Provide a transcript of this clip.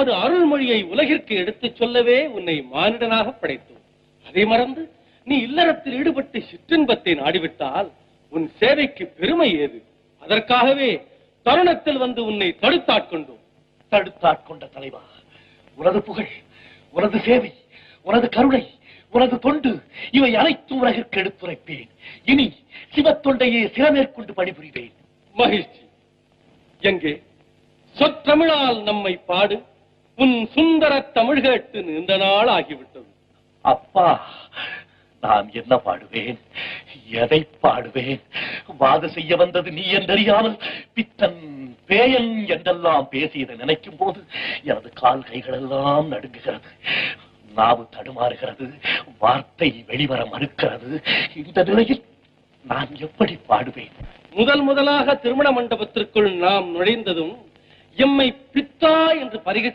ஒரு அருள்மொழியை உலகிற்கு எடுத்துச் சொல்லவே உன்னை மானிடனாக படைத்தோம். அதை மறந்து நீ இல்லறத்தில் ஈடுபட்டு சிற்றின்பத்தை நாடிவிட்டால் உன் சேவைக்கு பெருமை ஏது? அதற்காகவே தருணத்தில் வந்து உன்னை தடுத்தாட்கொண்டோம். தடுத்தாட்கொண்ட தலைவா உனது புகழ் உனது சேவை உனது கருணை உனது தொண்டு இவை அனைத்தும் உலகிற்கு எடுத்துரைப்பேன். இனி சிவத்தொண்டையே சிறமேற்கொண்டு பணிபுரிவேன். மகிழ்ச்சி. எங்கே? சொற்றமிழால் நம்மை பாடு. உன் சுந்தர தமிழ் கேட்டு நீண்ட நாள் ஆகிவிட்டது அப்பா நான் என்ன பாடுவேன்? எதை பாடுவேன்? வாது செய்ய வந்தது நீ என்றறியாமல் பித்தன் பேயன் என்றெல்லாம் பேசியதை நினைக்கும் போது எனது கால் கைகளெல்லாம் நடுங்குகிறது. நாவு தடுமாறுகிறது வார்த்தை வெளிவர மறுக்கிறது. இந்த நிலையில் நான் எப்படி பாடுவேன்? முதல் முதலாக திருமண மண்டபத்திற்குள் நாம் நுழைந்ததும் எம்மை பித்தா என்று பரிகசி